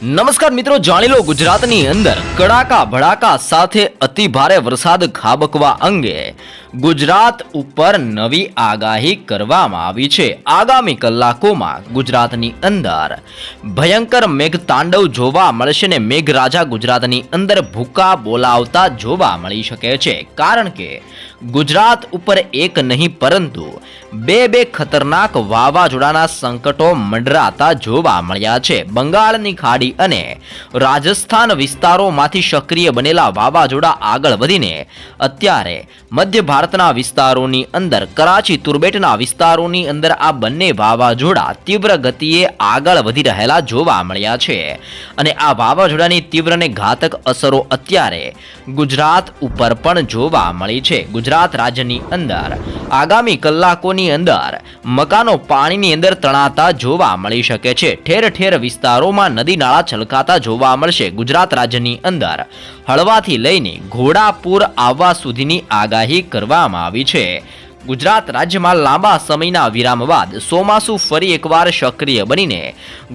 નમસ્કાર મિત્રો જાણી લો ગુજરાતની અંદર કડાકા ભડાકા સાથે અતિ ભારે વરસાદ ખાબકવા અંગે. ગુજરાત ઉપર નવી આગાહી કરવામાં આવી છે. આગામી કલાકોમાં ગુજરાતની અંદર ભયંકર મેઘતાંડવ જોવા મળશે ને મેઘરાજા ગુજરાતની અંદર ભૂકા બોલાવતા જોવા મળી શકે છે. કારણ કે ગુજરાત ઉપર એક નહીં, પરંતુ બે બે ખતરનાક વાવાઝોડાના સંકટો મંડરાતા જોવા મળ્યા છે. બંગાળની ખાડી અને રાજસ્થાન વિસ્તારોમાંથી સક્રિય બનેલા વાવાઝોડા આગળ વધીને અત્યારે મધ્ય ભારતના વિસ્તારોની અંદર, કરાચી, તુર્બેટના વિસ્તારોની અંદર આ બંને વાવાઝોડા તીવ્ર ગતિએ આગળ વધી રહેલા જોવા મળ્યા છે. અને આ વાવાઝોડાની તીવ્ર અને ઘાતક અસરો અત્યારે ગુજરાત ઉપર પણ જોવા મળી છે. ગુજરાત રાજ્યની અંદર, આગામી કલાકોની અંદર મકાનો પાણીની અંદર તણાતા જોવા મળી શકે છે. ઠેર ઠેર વિસ્તારોમાં નદી નાળા છલકાતા જોવા મળશે. ગુજરાત રાજ્યની અંદર, હળવાથી લઈને ઘોડાપુર આવવા સુધીની આગાહી કરવામાં આવી છે. ગુજરાત રાજ્યમાં લાંબા સમયના વિરામ બાદ ચોમાસુ ફરી એકવાર સક્રિય બનીને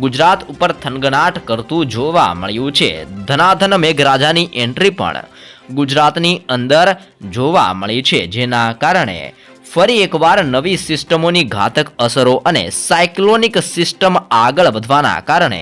ગુજરાત ઉપર થનગનાટ કરતું જોવા મળ્યું છે. ધનાધન મેઘરાજાની એન્ટ્રી પણ ગુજરાતની અંદર જોવા મળી છે, જેના કારણે ફરી એકવાર નવી સિસ્ટમોની ઘાતક અસરો અને સાયક્લોનિક સિસ્ટમ આગળ વધવાના કારણે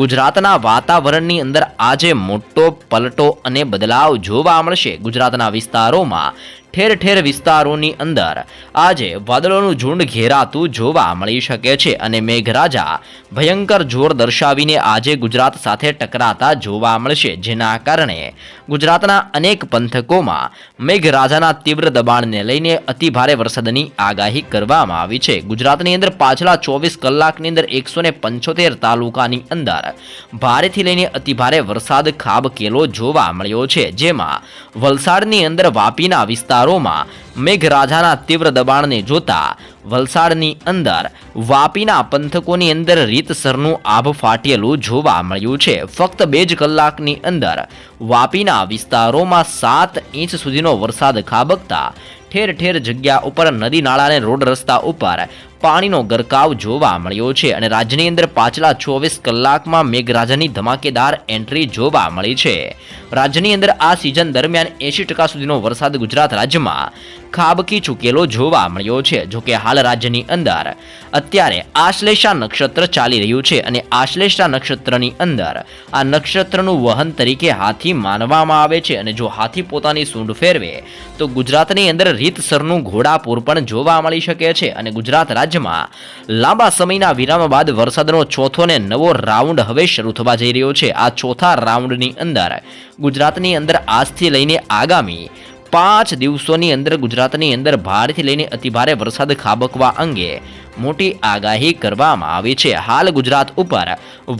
ગુજરાતના વાતાવરણની અંદર આજે મોટો પલટો અને બદલાવ જોવા મળશે. ગુજરાતના વિસ્તારોમાં ઠેર ઠેર વિસ્તારોની અંદર. આજે વાદળોનું ઝુંડ ઘેરાતું જોવા મળી શકે છે અને મેઘરાજા ભયંકર જોર દર્શાવીને આજે ગુજરાત સાથે ટકરાતા જોવા મળશે, જેના કારણે ગુજરાતના અનેક પંથકોમાં મેઘરાજાના તીવ્ર દબાણને લઈને અતિભારે વરસાદની આગાહી કરવામાં આવી છે. ગુજરાતની અંદર પાછલા ચોવીસ કલાકની અંદર એકસો પંચોતેર તાલુકાની અંદર ભારેથી લઈને અતિભારે વરસાદ ખાબકેલો જોવા મળ્યો છે. જેમાં વલસાડની અંદર વાપીના વિસ્તારોમાં મેઘરાજાના તીવ્ર દબાણને જોતા વલસાડની અંદર વાપીના પંથકોની અંદર રીતસરનું આભ ફાટેલું જોવા મળ્યું છે. ફક્ત બે જ કલાકની અંદર વાપીના વિસ્તારોમાં સાત ઇંચ સુધીનો વરસાદ ખાબકતા ઠેર ઠેર જગ્યા ઉપર નદી નાળા અને રોડ રસ્તા ઉપર પાણીનો ગરકાવ જોવા મળ્યો છે અને રાજ્યની અંદર પાછલા ચોવીસ કલાકમાં મેઘરાજાની ધમાકેદાર એન્ટ્રી જોવા મળી છે. રાજ્યની અંદર આ સિઝન દરમિયાન એંશી ટકા સુધીનો વરસાદ ગુજરાત રાજ્યમાં ખાબકી ચૂકેલો જોવા મળ્યો છે જોકે હાલ રાજ્યની અંદર અત્યારે આશ્લેષા નક્ષત્ર ચાલી રહ્યું છે અને આશ્લેષા નક્ષત્રની અંદર આ નક્ષત્રનું વહન તરીકે હાથી માનવામાં આવે છે અને જો હાથી પોતાની સૂંઢ ફેરવે, તો ગુજરાતની અંદર રીતસરનું ઘોડાપૂર પણ જોવા મળી શકે છે અને ગુજરાત રાજ્યમાં લાંબા સમયના વિરામ બાદ વરસાદનો ચોથો ને નવો રાઉન્ડ હવે શરૂ થવા જઈ રહ્યો છે. આ ચોથા રાઉન્ડની અંદર ગુજરાતની અંદર આજથી લઈને આગામી પાંચ દિવસોની અંદર ગુજરાતની અંદર ભારેથી લઈને અતિભારે વરસાદ ખાબકવા અંગે મોટી આગાહી કરવામાં આવી છે. હાલ ગુજરાત ઉપર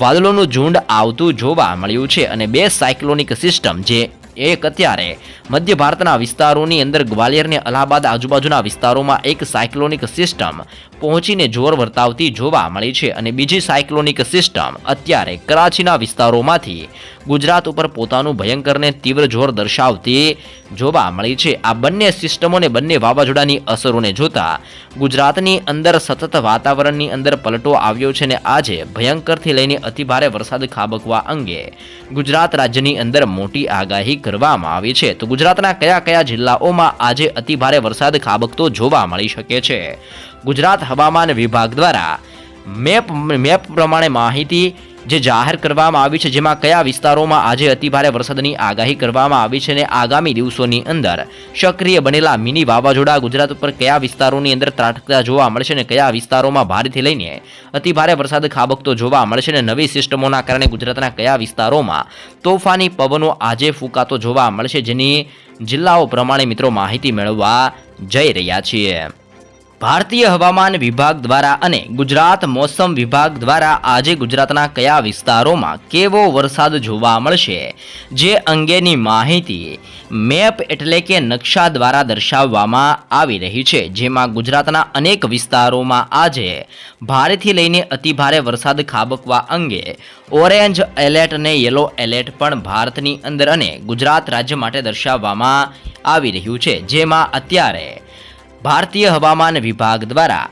વાદળોનું ઝુંડ આવતું જોવા મળ્યું છે અને બે સાયક્લોનિક સિસ્ટમ જે એક અત્યારે મધ્ય ભારતના વિસ્તારોની અંદર ગ્વાલિયરને અલ્હાબાદ આજુબાજુના વિસ્તારોમાં એક સાયક્લોનિક સિસ્ટમ પહોંચીને જોર વર્તાવતી જોવા મળી છે. અને બીજી સાયક્લોનિક સિસ્ટમ અત્યારે કરાચીના વિસ્તારોમાંથી ગુજરાત ઉપર પોતાનું ભયંકરને તીવ્ર જોર દર્શાવતી જોવા મળી છે. આ બંને સિસ્ટમોને બંને વાવાઝોડાની અસરોને જોતા ગુજરાતની અંદર સતત વાતાવરણની અંદર પલટો આવ્યો છે અને આજે ભયંકરથી લઈને અતિભારે વરસાદ ખાબકવા અંગે ગુજરાત રાજ્યની અંદર મોટી આગાહી કરવામાં આવી છે. તો ગુજરાતના કયા કયા જિલ્લાઓમાં આજે અતિભારે વરસાદ ખાબકતો જોવા મળી શકે છે? ગુજરાત હવામાન વિભાગ દ્વારા મેપ મેપ પ્રમાણે માહિતી જે જાહેર કરવામાં આવી છે, જેમાં કયા વિસ્તારોમાં આજે અતિભારે વરસાદની આગાહી કરવામાં આવી છે અને આગામી દિવસોની અંદર સક્રિય બનેલા મિની વાવાઝોડા ગુજરાત ઉપર કયા વિસ્તારોની અંદર ત્રાટકતા જોવા મળશે અને કયા વિસ્તારોમાં ભારેથી લઈને અતિભારે વરસાદ ખાબકતો જોવા મળશે અને નવી સિસ્ટમોના કારણે ગુજરાતના કયા વિસ્તારોમાં તોફાની પવનો આજે ફૂંકાતો જોવા મળશે, જેની જિલ્લાઓ પ્રમાણે મિત્રો માહિતી મેળવવા જઈ રહ્યા છીએ. ભારતીય હવામાન વિભાગ દ્વારા અને ગુજરાત મોસમ વિભાગ દ્વારા આજે ગુજરાતના કયા વિસ્તારોમાં કેવો વરસાદ જોવા મળશે જે અંગેની માહિતી મેપ એટલે કે નકશા દ્વારા દર્શાવવામાં આવી રહી છે, જેમાં ગુજરાતના અનેક વિસ્તારોમાં આજે ભારેથી લઈને અતિભારે વરસાદ ખાબકવા અંગે ઓરેન્જ એલર્ટ અને યલો એલર્ટ પણ ભારતની અંદર અને ગુજરાત રાજ્ય માટે દર્શાવવામાં આવી રહ્યું છે, જેમાં અત્યારે ભારતીય હવામાન વિભાગ દ્વારા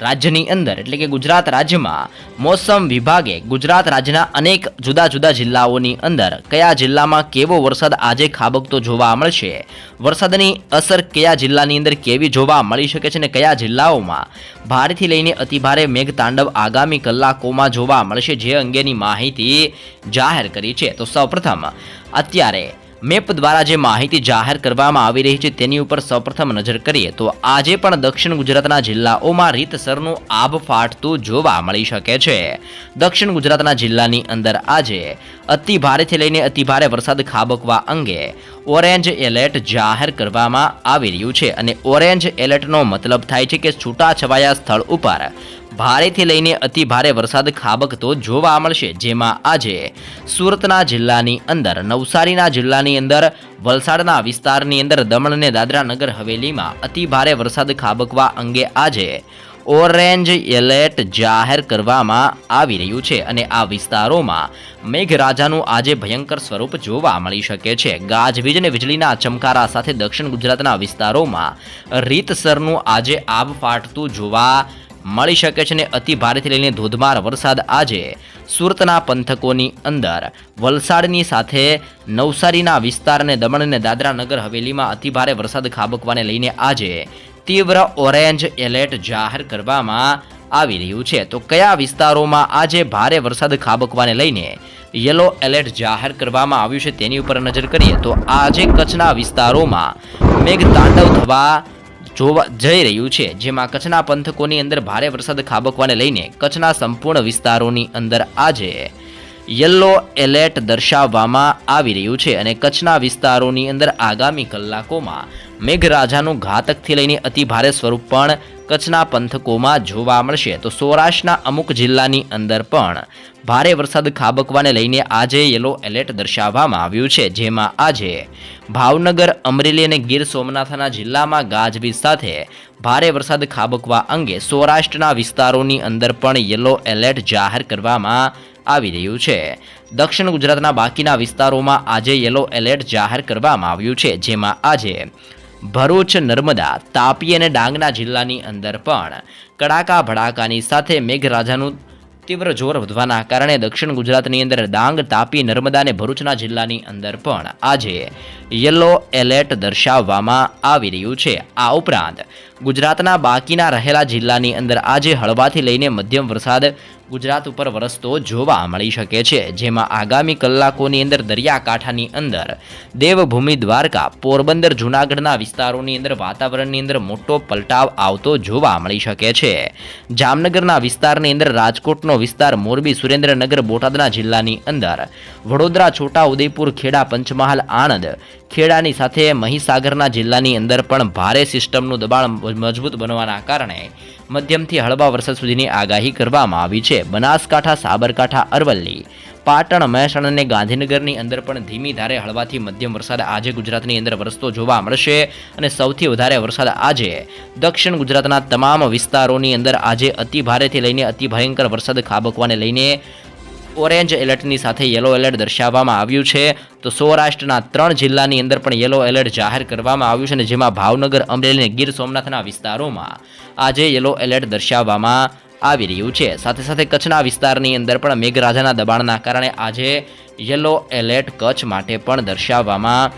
રાજ્યની અંદર, એટલે કે ગુજરાત રાજ્યમાં, મોસમ વિભાગે ગુજરાત રાજ્યના અનેક જુદા જુદા જિલ્લાઓની અંદર કયા જિલ્લામાં કેવો વરસાદ આજે ખાબકતો જોવા મળશે, વરસાદની અસર કયા જિલ્લાની અંદર કેવી જોવા મળી શકે છે અને કયા જિલ્લાઓમાં, ભારેથી લઈને અતિભારે મેઘતાંડવ આગામી કલાકોમાં જોવા મળશે જે અંગેની માહિતી જાહેર કરી છે. તો સૌપ્રથમ અત્યારે મેપ દ્વારા જે માહિતી જાહેર કરવામાં આવી રહી છે તેની ઉપર સૌપ્રથમ નજર કરીએ તો આજે પણ દક્ષિણ ગુજરાતના જિલ્લાઓમાં રીતસરનું આભ ફાટતું જોવા મળી શકે છે. દક્ષિણ ગુજરાતના જિલ્લાની અંદર આજે અતિ ભારેથી લઈને અતિ ભારે વરસાદ ખાબકવા અંગે ઓરેન્જ એલર્ટ જાહેર કરવામાં આવી રહ્યું છે અને ઓરેન્જ એલર્ટનો મતલબ થાય છે કે છૂટાછવાયા સ્થળ ઉપર ભારેથી લઈને અતિ ભારે વરસાદ ખાબકતો જોવા મળશે, જેમાં આજે સુરતના જિલ્લાની અંદર, નવસારીના જિલ્લાની અંદર, વલસાડના વિસ્તારની અંદર દમણ અને દાદરા નગર હવેલીમાં અતિ ભારે વરસાદ ખાબકવા અંગે આજે ઓરેન્જ એલર્ટ જાહેર કરવામાં આવી રહ્યું છે અને આ વિસ્તારોમાં મેઘરાજાનું આજે ભયંકર સ્વરૂપ જોવા મળી શકે છે. ગાજવીજ અને વીજળીના ચમકારા સાથે દક્ષિણ ગુજરાતના વિસ્તારોમાં રીતસરનું આજે આબ ફાટતું જોવા મળી શકે છે અને અતિ ભારેથી લઈને ધોધમાર વરસાદ આજે સુરતના પંથકોની અંદર. વલસાડની સાથે નવસારીના વિસ્તાર અને દમણ અને દાદરા નગર હવેલીમાં અતિ ભારે વરસાદ ખાબકવાને લઈને આજે તીવ્ર ઓરેન્જ એલર્ટ જાહેર કરવામાં આવી રહ્યું છે. તો કયા વિસ્તારોમાં આજે ભારે વરસાદ ખાબકવાને લઈને યલો એલર્ટ જાહેર કરવામાં આવ્યું છે તેની ઉપર નજર કરીએ તો આજે કચ્છના વિસ્તારોમાં મેઘતાંડવ થવા જોવા જઈ રહ્યું છે, જેમાં કચ્છના પંથકોની અંદર ભારે વરસાદ ખાબકવાને લઈને કચ્છના સંપૂર્ણ વિસ્તારોની અંદર આજે યલો એલર્ટ દર્શાવવામાં આવી રહ્યું છે અને કચ્છના વિસ્તારોની અંદર આગામી કલાકોમાં મેઘરાજાનું ઘાતકથી લઈને અતિ ભારે સ્વરૂપ પણ કચ્છના પંથકોમાં જોવા મળશે. તો સૌરાષ્ટ્રના અમુક જિલ્લાની અંદર પણ ભારે વરસાદ ખાબકવાને લઈને આજે યલો એલર્ટ દર્શાવવામાં આવ્યું છે. જેમાં આજે ભાવનગર, અમરેલી અને ગીર સોમનાથના જિલ્લામાં ગાજવીજ સાથે ભારે વરસાદ ખાબકવા અંગે સૌરાષ્ટ્રના વિસ્તારોની અંદર પણ યલો એલર્ટ જાહેર કરવામાં આવી રહ્યું છે. દક્ષિણ ગુજરાતના બાકીના વિસ્તારોમાં આજે યલો એલર્ટ જાહેર કરવામાં આવ્યું છે. જેમાં આજે ભરૂચ, નર્મદા, તાપી અને ડાંગના જિલ્લાની અંદર પણ કડાકા, ભડાકાની સાથે મેઘરાજાનું તીવ્ર જોર વધવાના કારણે દક્ષિણ ગુજરાતની અંદર ડાંગ, તાપી, નર્મદા અને ભરૂચના જિલ્લાની અંદર પણ આજે યલો એલર્ટ દર્શાવવામાં આવી રહ્યું છે. આ ઉપરાંત ગુજરાતના બાકીના રહેલા જિલ્લાની અંદર આજે હળવાથી લઈને મધ્યમ વરસાદ ગુજરાત ઉપર વરસતો જોવા મળી શકે છે, જેમાં આગામી કલાકોની અંદર દરિયાકાંઠાની અંદર દેવભૂમિ દ્વારકા, પોરબંદર, જૂનાગઢના વિસ્તારોની અંદર વાતાવરણની અંદર મોટો પલટાવ આવતો જોવા મળી શકે છે. જામનગરના વિસ્તારની અંદર રાજકોટનો વિસ્તાર મોરબી, સુરેન્દ્રનગર, બોટાદના જિલ્લાની અંદર વડોદરા, છોટા ઉદેપુર, ખેડા, પંચમહાલ, આણંદ ખેડાની સાથે મહીસાગરના જિલ્લાની અંદર પણ ભારે સિસ્ટમનું દબાણ મજબૂત બનવાના કારણે મધ્યમથી હળવા વરસાદ સુધીની આગાહી કરવામાં આવી છે. બનાસકાંઠા, સાબરકાંઠા, અરવલ્લી, પાટણ, મહેસાણા અને ગાંધીનગરની અંદર પણ ધીમી ધારે હળવાથી મધ્યમ વરસાદ આજે ગુજરાતની અંદર વરસતો જોવા મળશે અને સૌથી વધારે વરસાદ આજે દક્ષિણ ગુજરાતના તમામ વિસ્તારોની અંદર આજે અતિ ભારેથી લઈને અતિ ભયંકર વરસાદ ખાબકવાને લઈને ઓરેન્જ એલર્ટની સાથે યલો એલર્ટ દર્શાવવામાં આવ્યું છે. તો સૌરાષ્ટ્રના ત્રણ જિલ્લાની અંદર પણ યલો એલર્ટ જાહેર કરવામાં આવ્યું છે અને જેમાં ભાવનગર, અમરેલી અને ગીર સોમનાથના વિસ્તારોમાં આજે યલો એલર્ટ દર્શાવવામાં આવી રહ્યું છે. સાથે સાથે કચ્છના વિસ્તારની અંદર પણ મેઘરાજાના દબાણના કારણે આજે યલો એલર્ટ કચ્છ માટે પણ દર્શાવવામાં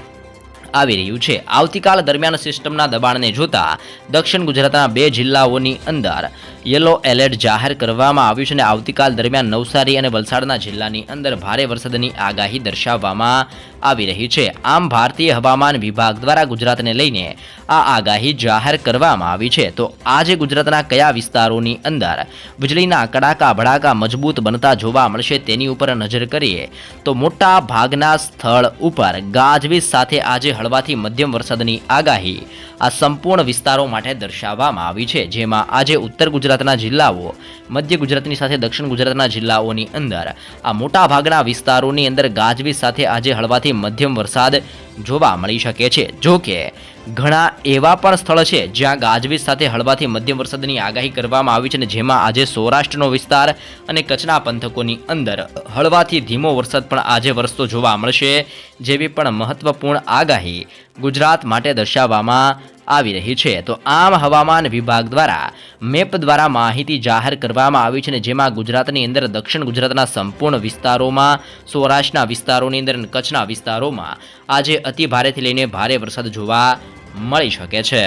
આવી રહ્યું છે. આવતીકાલ દરમિયાન સિસ્ટમના દબાણને જોતા દક્ષિણ ગુજરાતના બે જિલ્લાઓની અંદર યલો એલર્ટ જાહેર કરવામાં આવ્યું છે અને આવતીકાલ દરમિયાન નવસારી અને વલસાડના જિલ્લાની અંદર ભારે વરસાદની આગાહી દર્શાવવામાં આવી રહી છે. આમ ભારતીય હવામાન વિભાગ દ્વારા ગુજરાતને લઈને આ આગાહી જાહેર કરવામાં આવી છે. તો આજે ગુજરાતના કયા વિસ્તારોની અંદર વીજળીના કડાકા ભડાકા મજબૂત બનતા જોવા મળશે તેની ઉપર નજર કરીએ તો મોટા ભાગના સ્થળ ઉપર ગાજવીજ સાથે આજે હળવાથી મધ્યમ વરસાદની આગાહી આ સંપૂર્ણ વિસ્તારો માટે દર્શાવવામાં આવી છે. જેમાં આજે ઉત્તર ગુજરાતના જિલ્લાઓ, મધ્ય ગુજરાતની સાથે દક્ષિણ ગુજરાતના જિલ્લાઓની અંદર. આ મોટા ભાગના વિસ્તારોની અંદર ગાજવીજ સાથે આજે હળવાથી મધ્યમ વરસાદ જોવા મળી શકે છે. જો કે ઘણા એવા પણ સ્થળ છે જ્યાં ગાજવીજ સાથે હળવાથી મધ્યમ વરસાદની આગાહી કરવામાં આવી છે અને જેમાં આજે સૌરાષ્ટ્રનો વિસ્તાર અને કચ્છના પંથકોની અંદર હળવાથી ધીમો વરસાદ પણ આજે વરસતો જોવા મળશે. જેવી પણ મહત્વપૂર્ણ આગાહી ગુજરાત માટે દર્શાવવામાં આવી રહી છે. તો આમ હવામાન વિભાગ દ્વારા મેપ દ્વારા માહિતી જાહેર કરવામાં આવી છે અને જેમાં ગુજરાતની અંદર દક્ષિણ ગુજરાતના સંપૂર્ણ વિસ્તારોમાં, સૌરાષ્ટ્રના વિસ્તારોની અંદર કચ્છના વિસ્તારોમાં આજે અતિ ભારેથી લઈને ભારે વરસાદ જોવા મળી શકે છે.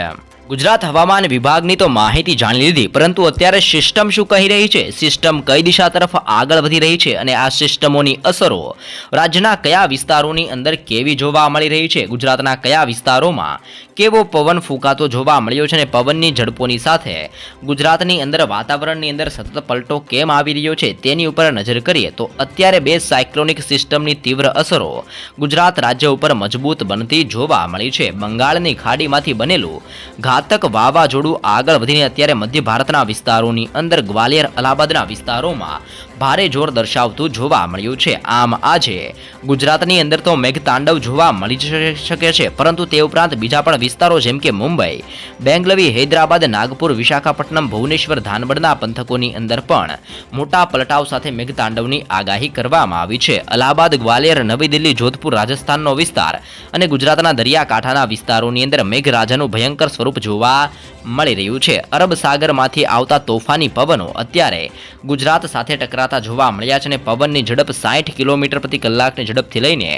ગુજરાત હવામાન વિભાગની તો માહિતી જાણી લીધી, પરંતુ અત્યારે સિસ્ટમ શું કહી રહી છે? સિસ્ટમ કઈ દિશા તરફ આગળ વધી રહી છે અને આ સિસ્ટમોની અસરો રાજ્યના કયા વિસ્તારોની અંદર કેવી જોવા મળી રહી છે? ગુજરાતના કયા વિસ્તારોમાં કેવો પવન ફૂંકાતો જોવા મળ્યો છે અને પવનની ઝડપોની સાથે ગુજરાતની અંદર વાતાવરણની અંદર સતત પલટો કેમ આવી રહ્યો છે તેની ઉપર નજર કરીએ તો અત્યારે બે સાયક્લોનિક સિસ્ટમની તીવ્ર અસરો ગુજરાત રાજ્ય ઉપર મજબૂત બનતી જોવા મળી છે. બંગાળની ખાડીમાંથી બનેલું ઘાતક વાવાઝોડું આગળ વધીને અત્યારે મધ્ય ભારતના વિસ્તારોની અંદર ગ્વાલિયર અલ્હાબાદના વિસ્તારોમાં ભારે જોર દર્શાવતું જોવા મળ્યું છે. આમ આજે ગુજરાતની અંદર તો મેઘતાંડવ જોવા મળી શકે છે, પરંતુ તે ઉપરાંત બીજા પણ વિસ્તારો જેમ કે મુંબઈ, બેંગલવી, હૈદરાબાદ, નાગપુર, વિશાખાપટ્ટનમ, ભુવનેશ્વર ધાનબડના પંથકોની અંદર પણ મોટા પલટાવ સાથે મેઘતાંડવની આગાહી કરવામાં આવી છે. અલ્હાબાદ, ગ્વાલિયર, નવી દિલ્હી, જોધપુર, રાજસ્થાનનો વિસ્તાર અને ગુજરાતના દરિયાકાંઠાના વિસ્તારોની અંદર મેઘરાજાનું ભયંકર સ્વરૂપ જોવા મળી રહ્યું છે. અરબ સાગરમાંથી આવતા તોફાની પવનો અત્યારે ગુજરાત સાથે ટકરાતા જોવા મળ્યા છે અને પવનની ઝડપ સાઠ કિલોમીટર પ્રતિ કલાકની ઝડપથી લઈને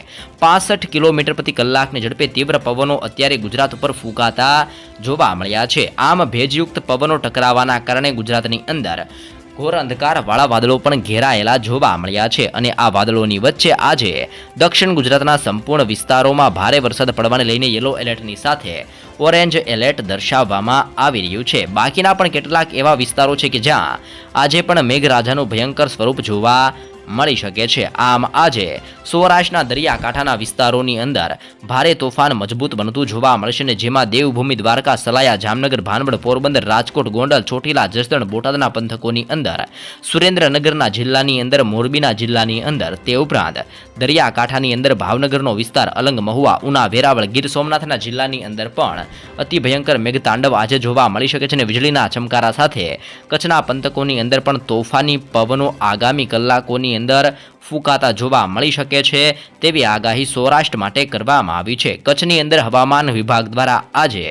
પાસઠ કિલોમીટર પ્રતિ કલાકની ઝડપે તીવ્ર પવનો અત્યારે ગુજરાત ઉપર ફૂંકાતા જોવા મળ્યા છે. આમ ભેજયુક્ત પવનો ટકરાવાના કારણે ગુજરાતની અંદર ઘોર અંધકારવાળા વાદળો પણ ઘેરાયેલા જોવા મળ્યા છે અને આ વાદળોની વચ્ચે આજે દક્ષિણ ગુજરાતના સંપૂર્ણ વિસ્તારોમાં ભારે વરસાદ પડવાને લઈને યલો એલર્ટની સાથે ઓરેન્જ એલર્ટ દર્શાવવામાં આવી રહ્યું છે. બાકીના પણ કેટલાક એવા વિસ્તારો છે કે જ્યાં આજે પણ મેઘરાજાનું ભયંકર સ્વરૂપ જોવા મળી શકે છે. આમ આજે સૌરાષ્ટ્રના દરિયાકાંઠાના વિસ્તારોની અંદર ભારે તોફાન મજબૂત બનતું જોવા મળશે ને જેમાં દેવભૂમિ, દ્વારકા, સલાયા, જામનગર, ભાનવડ, પોરબંદર, રાજકોટ, ગોંડલ, ચોટીલા, જસદણ, બોટાદના પંથકોની અંદર, સુરેન્દ્રનગરના જિલ્લાની અંદર, મોરબીના જિલ્લાની અંદર તે ઉપરાંત દરિયાકાંઠાની અંદર ભાવનગરનો વિસ્તાર અલંગ મહુવા, ઉના, વેરાવળ, ગીર સોમનાથના જિલ્લાની અંદર પણ અતિ ભયંકર મેઘતાંડવ આજે જોવા મળી શકે છે અને વીજળીના ચમકારા સાથે કચ્છના પંથકોની અંદર પણ તોફાની પવનો આગામી કલાકોની અંદર ફૂંકાતા જોવા મળી શકે છે તેવી આગાહી સૌરાષ્ટ્ર માટે કરવામાં આવી છે. કચ્છની અંદર હવામાન વિભાગ દ્વારા આજે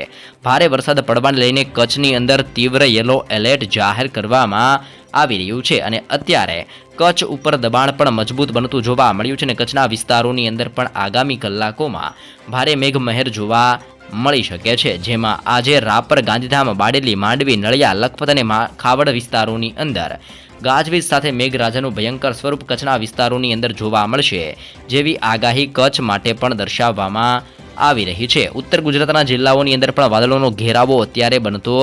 ભારે વરસાદ પડવાને લઈને કચ્છની અંદર તીવ્ર યલો એલર્ટ જાહેર કરવામાં આવી રહ્યું છે અને અત્યારે કચ્છ ઉપર દબાણ પણ મજબૂત બનતું જોવા મળ્યું છે અને કચ્છના વિસ્તારોની અંદર પણ આગામી કલાકોમાં ભારે મેઘમહેર જોવા મળી શકે છે. જેમાં આજે રાપર, ગાંધીધામ, બાડેલી, માંડવી, નળિયા, લખપત અને ખાવડ વિસ્તારોની અંદર ગાજવીજ સાથે મેઘરાજાનું ભયંકર સ્વરૂપ કચ્છના વિસ્તારોની અંદર જોવા મળશે, જેવી આગાહી કચ્છ માટે પણ દર્શાવવામાં આવી રહી છે. ઉત્તર ગુજરાતના જિલ્લાઓની અંદર પણ વાદળોનો ઘેરાવો અત્યારે બનતો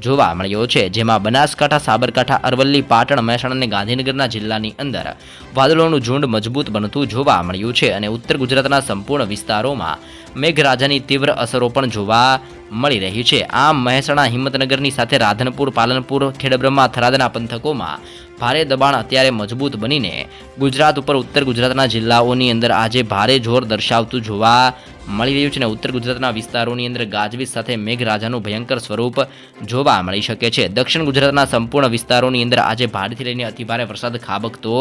જોવા મળ્યો છે, જેમાં બનાસકાંઠા, સાબરકાંઠા, અરવલ્લી, પાટણ, મહેસાણા અને ગાંધીનગરના જિલ્લાની અંદર વાદળોનું ઝુંડ મજબૂત બનતું જોવા મળ્યું છે અને ઉત્તર ગુજરાતના સંપૂર્ણ વિસ્તારોમાં મેઘરાજાની તીવ્ર અસરો પણ જોવા મળી રહી છે. આમ મહેસાણા, હિંમતનગરની સાથે રાધનપુર, પાલનપુર, ખેડબ્રહ્મા, થરાદના પંથકોમાં ભારે દબાણ અત્યારે મજબૂત બનીને ગુજરાત ઉપર ઉત્તર ગુજરાતના જિલ્લાઓની અંદર આજે ભારે જોર દર્શાવતું જોવા મળી રહ્યું છે અને ઉત્તર ગુજરાતના વિસ્તારોની અંદર ગાજવીજ સાથે મેઘરાજાનું ભયંકર સ્વરૂપ જોવા મળી શકે છે. દક્ષિણ ગુજરાતના સંપૂર્ણ વિસ્તારોની અંદર આજે ભારેથી લઈને અતિભારે વરસાદ ખાબકતો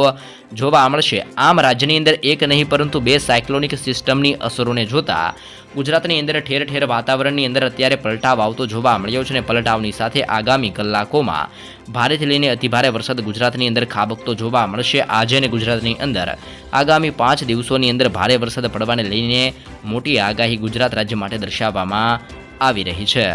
જોવા મળશે. આમ રાજ્યની અંદર એક નહીં પરંતુ બે સાયક્લોનિક સિસ્ટમની અસરોને જોતા ગુજરાતની અંદર ઠેર ઠેર વાતાવરણની અંદર અત્યારે પલટાવ આવતો જોવા મળ્યો છે અને પલટાવની સાથે આગામી કલાકોમાં ભારેથી લઈને અતિભારે વરસાદ ગુજરાતની અંદર ખાબકતો જોવા મળશે. આજે અને ગુજરાતની અંદર આગામી પાંચ દિવસોની અંદર ભારે વરસાદ પડવાને લઈને મોટી આગાહી ગુજરાત રાજ્ય માટે દર્શાવવામાં આવી રહી છે.